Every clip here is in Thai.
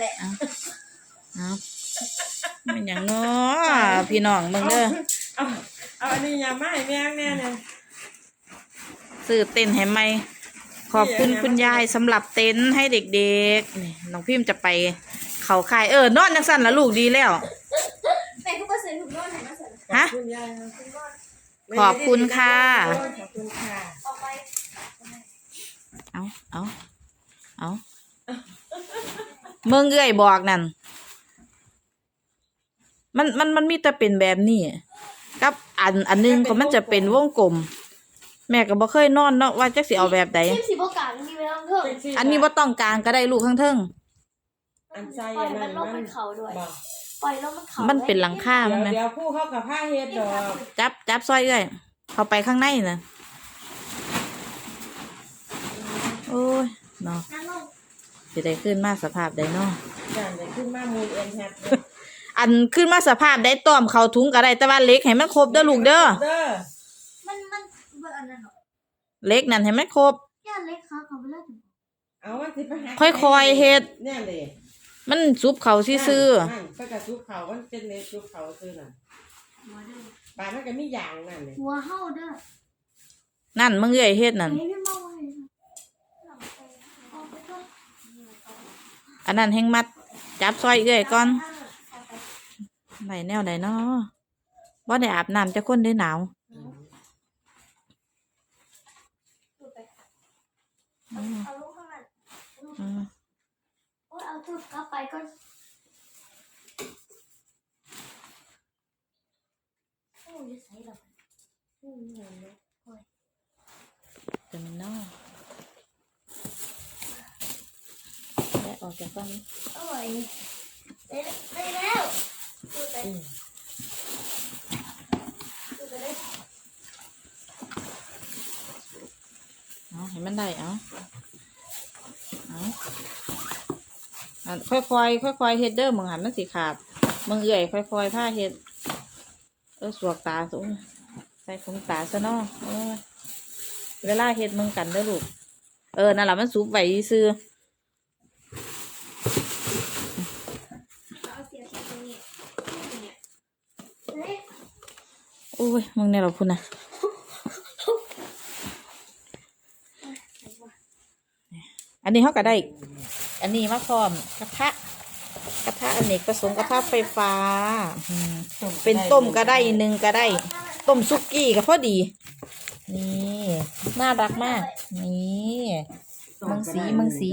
แหละเอามันอย่างง้อพี่น้องเบิ่งเด้อเอาเอาอันนี้อย่ามาให้แม่งแน่เนี่ยซื้อเต็นท์ให้ไหมขอบคุณคุณยายสำหรับเต็นท์ให้เด็กๆนี่น้องพิมพ์จะไปเขาค่ายเออนอนจังสั่นละลูกดีแล้วแม่ก็มาซื้อถุงนอนไหนมาเสร็จฮะ ขอบคุณยายครับถุงนอนขอบคุณค่ะ ขอบคุณค่ะ ออกไป เอาเอาเอา เมืองเอ้ยบอกนั่นมันมันมันมีแต่เป็นแบบนี้กับอันอันหนึงก็มันจะเป็นวงกลม แม่ก็บ่เคยนอนเนาะว่าจักสิเอาแบบใดทีมสีโบกามีเวลาเพิ่มอันนี้บ่ต้องกลางก็ได้ลูกข้างเทิงอันใจปล่อยอันมันั้นนลงมันเขาด้วยบอกปล่อยลงมันเขามันเป็นหลังคาเดี๋มัยนวไหมเดี๋ยวผู้เข้ากับผ้าเฮ็ดดอกจับจับซอยเอ้ยเข้าไปข้างในน่ะโอ้ยเนาะนั่งลง สิได้ขึ้นมาสภาพใดเนาะอย่างจะขึ้นมามูลเอ็นแฮปอันขึ้นมาสภาพได้ต้อมเข้าถุงก็ได้แต่ว่าเล็กให้มันครบเด้อลูกเด้อเด้อมันมันเบอร์อันนั้นเหรอเล็กนั่นให้มันครบย่าเล็กค่ะเขาไปเลิกถึงเอาว่าสิไปหาค่อยๆเฮ็ดเนี่ยเลยมันซุปเขาซื่อนั่นก็กระซุกเขามันเป็นเนซุกเขาซื่อน่ะหัวเด้อปลามันก็มีอย่างนั่นเลยหัวเห่าเด้อๆนั่นมึงเอ้ยเฮ็ดนั่น เฮ้ยพี่เมาเลยเอาไปก่อน อันนั้นแห้งมัด จับซอยเอ้ยก่อนไหนแนวไหนเนาะบ่ได้อาบน้ำจะคนได้หนาวเอาลูกข้างนั้นอืมโอ้ยเอาทุบกลับไปก่อนโอ้ยจะใส่หรออืมเหนื่อยเลยเป็นเนาะได้ ออกจากบ้านอร่อยได้แล้วดูไปดูไปได้เอาให้มันได้เอาเอาอันค่อยๆค่อยๆเฮ็ดเด้อมึงหันมันสิขาดมึงเอื่อยค่อยๆผ้าเฮ็ดเออสวกตาสูงใส่ขนตาซะนอ้ยเวลาเฮ็ดมึงกันเด้อลูกเออนั่นแหละมันสูบไว้ซื้อ เอาเสียชีตรงนี้เนี่ยเฮ้ย โอ้ ยมึงเนี่ยเราพูดนะอันนี้เขาก็ได้ อันนี้มาพร้อมกระทะกระทะอเนกประสงค์กระทะไฟฟ้าเป็นต้มก็ได้หนึ่งก็ได้ ต้มซุกี้ก็พอดี นี่น่ารักมาก นี่มังสีมังสี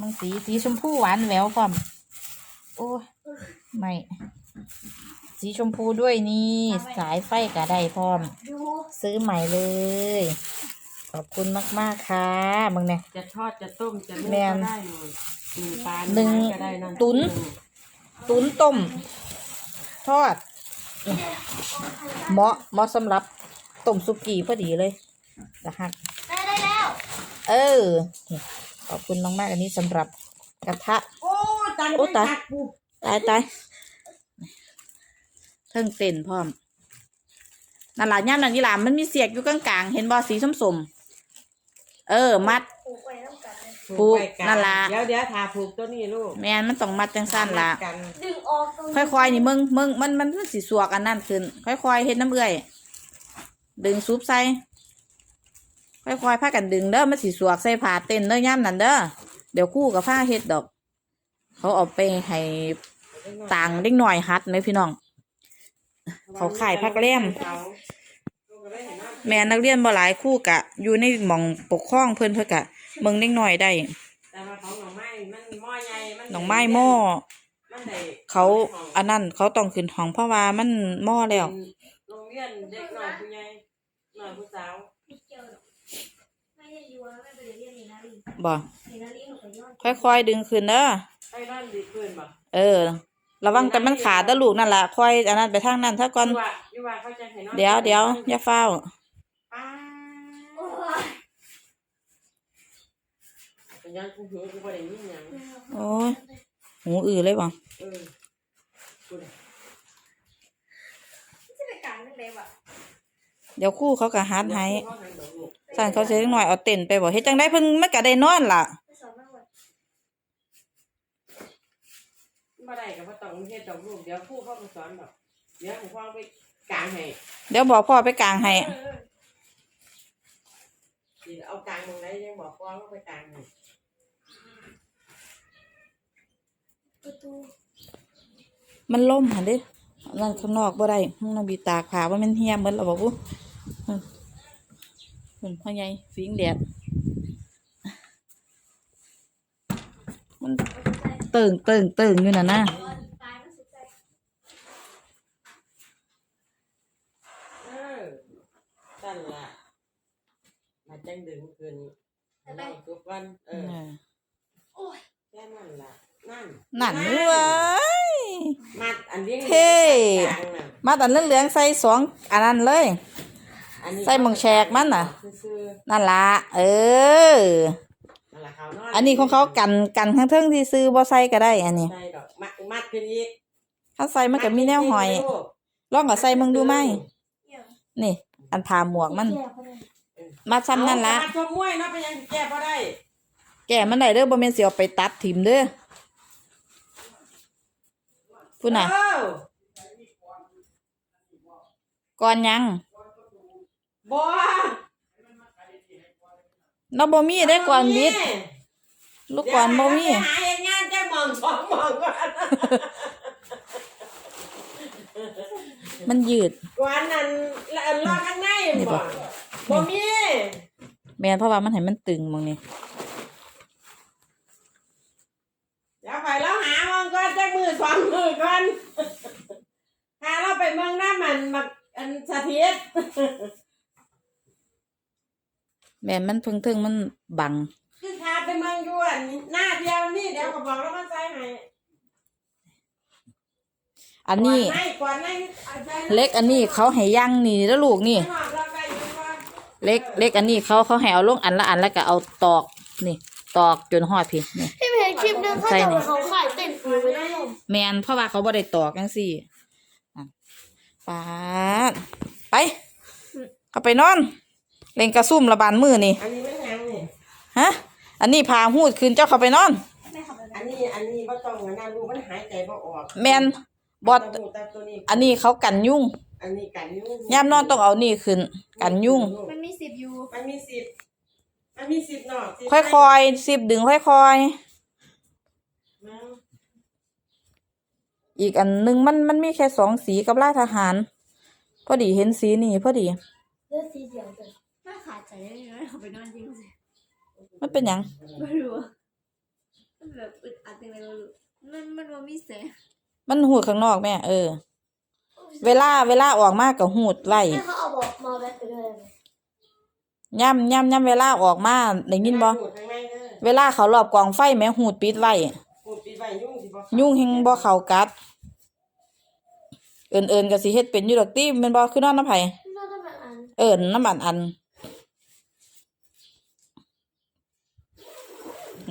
มังสีสีชมพูหวานแหววพร้อมโอ้ไม่ สีชมพูด้วยนี่ สายไฟก็ได้พร้อมดูซื้อใหม่เลย ขอบคุณมาก ๆ ค่ะมึงเนี่ย จะทอดจะต้มจะนึ่งแม่นก็ได้หมดหนึ่งปลาหนึ่งก็ได้ำตุ๋นตุ้นต้ม ทอด เหมาะเหมาะสำหรับต้มสุกี้พอดีเลยนะฮะได้ได้แล้ว เออนี่ขอบคุณมากๆอันนี้สำหรับกระทะ โอ้ตันโอ้ตายตัดปุ๊บตายตาย เทิงเต้นพร้อมนั่นล่ะย่ามนั่นนี่ล่ะมันมีเสียกอยู่กลางๆเห็นบอสีส้มๆเออ มัด ผูกไว้ต้องกันเลยปลูกไว้กันั่นล่ะ เดี๋ยวเดี๋ยวทาผูกตัวนี้ลูกแม่นมันต้องมัดจังสั้นล่ะกันดึงออกตรงค่อยๆนี่มึงมึงมันมันมันสิสวกอันนั้นขึ้น ค่อยๆเฮ็ดน้ำเอื่อย ดึงซุปใส่ ค่อยๆพากันดึงเด้อมันสิสวกใส่ผ้าเต้นเด้อย่ามนั่นเด้อเดี๋ยวคู่กับผ้าเฮ็ดดอก เขาเอาไปให้ต่างเล็กหน่อยฮัดไหมพี่น้อง เขาขายพักแรมแม่นักเรียนบ่หลายคู่กะ อยู่ในหม่องปกครองเพิ่นเพิ่นกะเมืองเล็กหน่อยได้แต่ว่าของหน่อไม้มันหม้อใหญ่มันหนองไม้หม้อมันได้เขาอันนั้นเขาต้องขึ้นห้องเพราะว่ามันหม้อแล้วโรงเรียนเด็กหน่อยผู้ใหญ่หน่อยผู้สาวไม่เกี่ยวหรอกไม่ได้ยัวไม่ไปเรียนเนนารีบ่เนนารีหนูไปย้อนค่อยๆดึงขึ้นเด้อไอ้นั่นดีขึ้นบ่เออ ระวังแต่มันขาดเด้อลูกนั่นล่ะค่อยอันนั้นไปทางนั้นถ้าก่อนอยู่ว่าอยู่ว่าเขาจะให้นอนเดี๋ยวเดี๋ยวอย่าเฝ้าวป้าโอ้ยเป็นยังกูหิวกูบ่ได้ยินหยังโอ้ยหูอือเลยบ่เออกูได้จะไปกลางนึงเลยว่ะเดี๋ยวครู่เขาก็ฮัดให้พ่อให้ดอกลูกสั่นเขาจะหน่อยเอาเต็นท์ไปบ่เฮ็ดจังได้เพิ่นมันก็ได้นอนล่ะ ไปสอนมาหมด บ่ได้ก็บ่ต้องเฮ็ดดอกลูกเดี๋ยวครูเขาก็สอนดอกเดี๋ยวผมฟังไปกลางให้เดี๋ยวบอกพ่อไปกลางให้เออสิเอากลางตรงไหนยังบอกฟ้องว่าไปกลางให้ประตูมันล่มหันเด้นั่นข้างนอกบ่ได้ห้องนอนบีตากผ้าว่ามันเฮียเหมือนเราบอกบุอืมคุณพ่อใหญ่ฟิงแดดมัน เติ่งเติ่งเติ่งอยู่น่ะนะตายมันสุดใจเออนั่นล่ะมาจังดึงขึ้นนั่งทุกวันเออโอ้ยแค่นั่นล่ะนั่นนั่นเว้ยมัดอันเลี้ยงเท่กลางน่ะมาตันเหลืองๆใส่สองอันนั้นเลยอันนี้ใส่หม่องแฉกมันน่ะซื่อนั่นละเออๆนั่น ล่ะเขานอนอันนี้ของเขากันกันข้างเทิงที่ซื้อบ่ใส่ก็ได้ อันนี้ใส่ดอกมัดมัดขึ้นอีกถ้าใส่มันก็มีแนวหอยลูกลองก็ใส่มึงดูไหมเกี่ยวนี่ อันพาหมวกมันแก่เขาเลยมาซ้ำนั่นละเอามัดชมมวยเนาะไปยังแก้บ่ได้ แก่มันได้เด้อบ่แม่นสิเอาไปตัดถิ่มเด้อพูดน่ะเออก่อนยังบ่ เราบ่มีได้ก่อนบิด ลูกก่อนบ่มี เดี๋ยวหาเฮ็ดงานจังหมองสองหมองก่อนมันยืด ก่อนนั้นแล้วอันรอข้างในนี่บ่บ่บ่มีแม่นเพราะว่ามันให้มันตึงหมองนี้เดี๋ยวไปแล้วหาหมองก่อนจักมือสองมือก่อนหาเราไปเมืองหน้ามันมาอันสถิต แม่นมันเพิ่งถึงมันบังคือพาไปเมืองยวนหน้าเดียวนี่เดี๋ยวก็บอกแล้วมันใส่ให้อันนี้ก่ให้ก่อนให้อาจารย์เล็กอันนี้เขาให้ย่างนี่แล้วลูกนี่ให้หอบเราไปอยู่ก่อนเล็กเล็กอันนี้เขาเขาให้เอาลงอันละอันแล้วก็เอาตอกนี่ ตอกจนหอดพี่นี่พี่เพจคลิปนึงเขาใส่จะนี่เขาขายเต้นฟูไม่ได้หรอกแมนเพราะว่าเขาบ่ได้ตอกจังซี่อะปาดไป เข้าไปนอน เล่นกระซุ่มระบานมือนี่ อันนี้ไม่ยังนี่ฮะ อันนี้พาหูดคืนเจ้าเข้าไปนอนไม่ขับอะไรอันนี้อันนี้บ่ต้องอันนั้นลูกมันหายใจบ่ออกแมนบอดตะหูตะตัวนี้อันนี้เขากันยุ่งอันนี้กันยุ่งยามนอนต้องเอานี่ขึ้น กันยุ่ง มันมีสิบยูมันมีสิบมันมีสิบหนอกสิบค่อยๆสิบดึงค่อยๆๆอีกอันหนึงมันมันมีแค่สองสีกับลายทหาร พอดีเห็นสีนี่พอดีเลือดสีเดียว เลยน่าขาดใจได้ยังไงเขาไปนอนจริงสิมันเป็นหยังไม่รู้อะมันแบบอึดอัดยังไงไม่รู้มันมันว่ามีแสงมันหูดข้างนอกแม่เออ เวลาเวลาออกมาก็หูดไว้แม่เขาเอาบอกมาแบทไปด้วยไหมย่ำย่ำย่ำเวลาออกมาได้ยินบ่ข้างในเด้อเวลาเขารอบกองไฟแม่หูดปิดไว้ พูดปิดไว้ยุ่งสิบ่ยุ่งเฮงบ่เข้ากัด เอินเอินก็สิเฮ็ดเป็นอยู่ดอกติแม่นบ่คือนอนน้ำไผ น่าจะเป็นอัน เอินน้ำอันอัน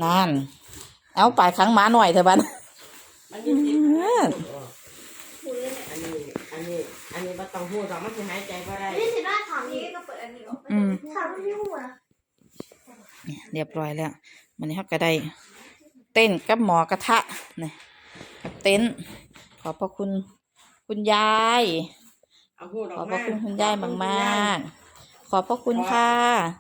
นั่น เอาปลายครั้งหมาหน่อยเถอะบัดมันมีสิบหูเลยเนี่ยอันนี้ อันนี้ อันนี้บ่ต้องพูดหรอกมันสิหายใจบ่ได้นี่สิหน้าถามนี้ก็เปิดอันนี้ออกอืมถามไม่รู้อะเรียบร้อยแล้ววันนี้เฮาก็ได้ เต้นกับหมอกระทะนี่กับเต้นขอบพระคุณคุณยาย เอาพูดอขออกบพมาระคุณคุณยายมากๆขอบพระคุณค่ะ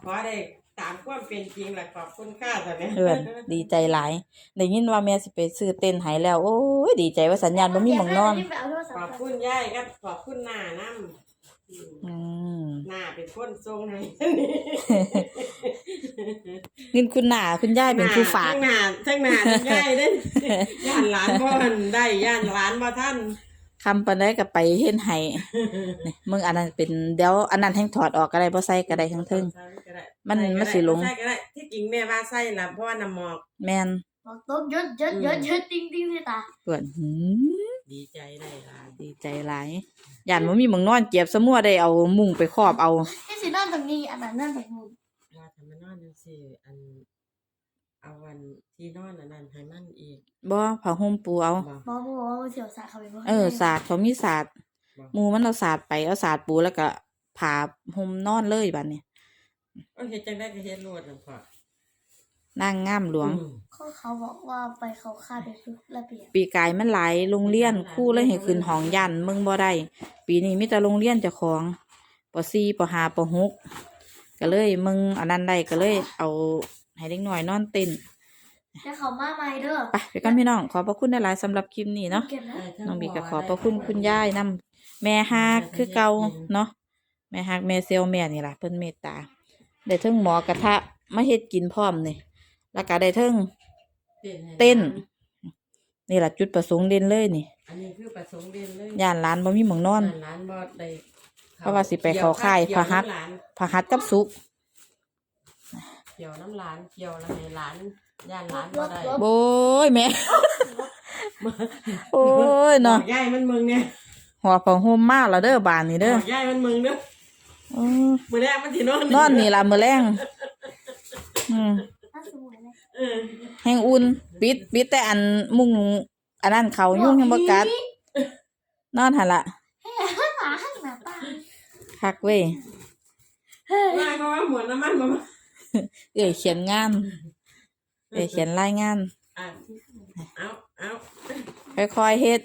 ขอได้ ตามความเป็นจริงแหละขอบคุณค่าแต่เนี่ยเพื่อนดีใจหลายได้ยินว่าแม่สิไปซื้อเต้นใหายแล้ว โอ้ยดีใจว่าสัญญาณบ่มีหมองนอนไปเอาโทรศัพขอบท์คุณยายครับขอบคุณหน้าน้ำอืมอืมหน้าเป็นคนทรงให้นี่คุณหน้าคุณยายเป็นผู้ฝาก ทั้งหน้าทั้งหน้าทั้งยายเด้ย่านหลานบ่ทันได้ย่านหลานบ่ท่าน คำปานใดก็ไปเฮ็ดให้นี่มึงอันนั้นเป็นเดี๋ยวอันนั้นแห่งถอดออกก็ได้บ่ใส่ก็ได้ทั้งเทึงมันมันสิลง ใส่ก็ได้ที่จริงแม่ว่าใส่ละเพราะว่าน้ำหมอกแม่นบอกต้มยศยศยศยศติ้งติ้งที่ตาเพื่อนหืมดีใจได้หลานดีใจหลายย่านบ่มีหมองนอนเจ็บซะมั่วได้เอามุ้งไปครอบเอาที่สินอนตรงนี้อันนั้นนั่นตรงนู้นว่าทำมานอนจังซี่อันเอาวัน ที่นอนอันนั้นให้มันอีกบ่ผ้าห่มปูเอา บ่บอกบอกว่าเสียวสายเขาไปบอกเออศาสตร์เขามีศาสตร์บ่หมูมันเอาศาสตร์ไปเอาศาสตร์ปูแล้วก็ผ่าห่มนอนเลยบัดนี้เอ้ยเฮ็ดจังได้ก็เฮ็ดโลดนั่นพ่อนางงามหลวงอืมเขาเขาบอกว่าไปเขาคาดไปทุกระเบียบปีกายมันหลายโรงเรียนครู่เลยให้ขึ้นห้องยันมึงบ่ได้ ปีนี้มีแต่โรงเรียนเจ้าของปสี่ปห้าปหกก็เลยมึงอันนั้นได้ก็เลยเอาให้เด็กหน่อยนอนเต้น แล้วเขามาใหม่เด้อไปไปกันพี่น้องขอบพระคุณหลายๆสำหรับคลิปนี้เนาะ เก็บนะ น้องบีก็ขอบพระคุณคุณยายนำแม่ฮักคือเก่าเนาะแม่ฮักแม่เซลแม่นี่ล่ะเพิ่นเมตตาได้เทิงหมอกระทะมาเฮ็ดกินพร้อมนี่แล้วก็ได้เทิงเต้น นี่ล่ะจุดประสงค์เด่นเลยนี่อันนี้คือประสงค์เด่นเลยย่านร้านบ่มีหมองนอน ร้านบอดได้เพราะว่าสิไปเข้าค่ายพระหัตถ์เกี่ยวน้ำหลานผักหัดกับซุปเกี่ยวน้ำหลานเกี่ยวแล้วให้หลาน ย่านหลานบ่ได้โอ้ยแม่ โอ้ยเนาะบอกย่ายมันมึงเนี่ยหัวผ้าห่มมาแล้วเด้อบานนี่เด้อบอกย่ายมันมึงเด้อเออมือแรกมันสินอนนอนนี่ล่ะมื้อแรงอืมน่าสมุนเลยเออแห้งอุ่นปิดปิดแต่อันมุงอันนั้นเขายุ่งยังบ่กัด นอนหั่นล่ะข้างหลังข้างหน้าป้าคักเว้ยว่าเขาว่าหมวนน้ำมันบ่มาเอ้ยเขียนงาน เอ้ยเขียนรายงาน อะเอาเอาค่อยๆเฮ็ด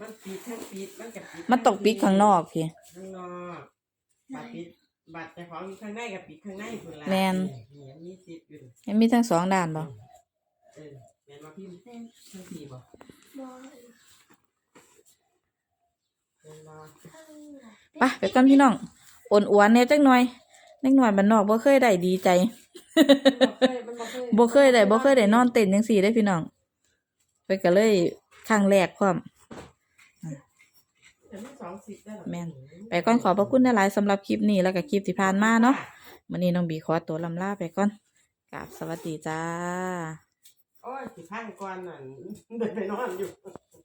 มันปิดทั้งปิดมันกับปิดมันตกปิดข้างนอกพี่ ข้างนอกบัตรปิดบัตรแต่ของอยู่ข้างในกับปิดข้างในพุ่นละแม่นนี่ยังมีสิทธิ์อยู่มันมีทั้งสองด้านบ่เออแม่นว่าพี่ทั้งสี่บ่บอแม่นว่าไปไปก่อนพี่น้องอ่อนอวนๆแหน่จักหน่อย เล็กน้อยบ้านนอกบ่เคยได้ดีใจมันบ่เคยมันบ่เคยบ่เคยได้บ่เคยได้นอนเต้นจังซี่ได้พี่น้องไปก็เลยครั้งแรกพร้อมแต่มันสองสิบได้หรอแม่นไปก่อนขอบพระคุณหลายๆสำหรับคลิปนี้แล้วก็คลิปที่ผ่านมาเนาะมื้อนี้น้องบีขอตัวลำลาไปก่อนกราบสวัสดีจ้า โอ้ยสิพังก่อนนั่นเดินไปนอนอยู่